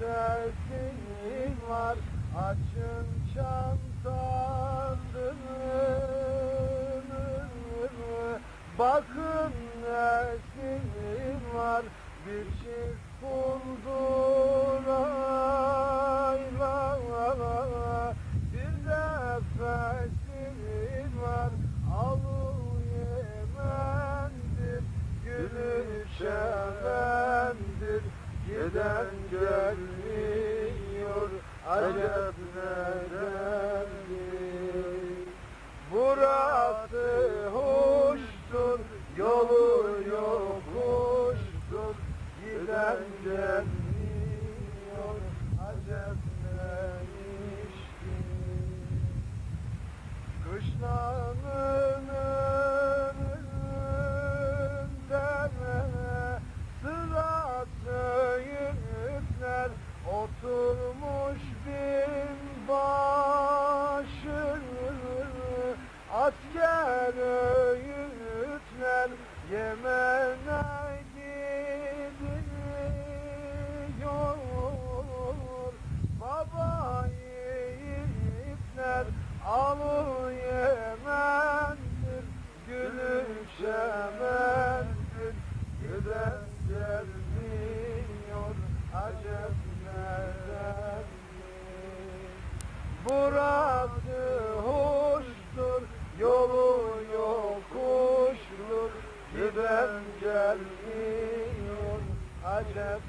nesin var? Açın çantanı Bakın nesin var. Bir çift buldurayla Bir nefesin var. Alı yemendir Gülüş emendir Giden gelmiyor? Acep nedendir Burası hoştur, yolu yokuştur. Giden gelmiyor Avu Yemen'dir, gülüm Şemen'dir, gelmiyor, acep nedendir. Burası hoştur, yolu yokuştur, gülen gelmiyor, acep.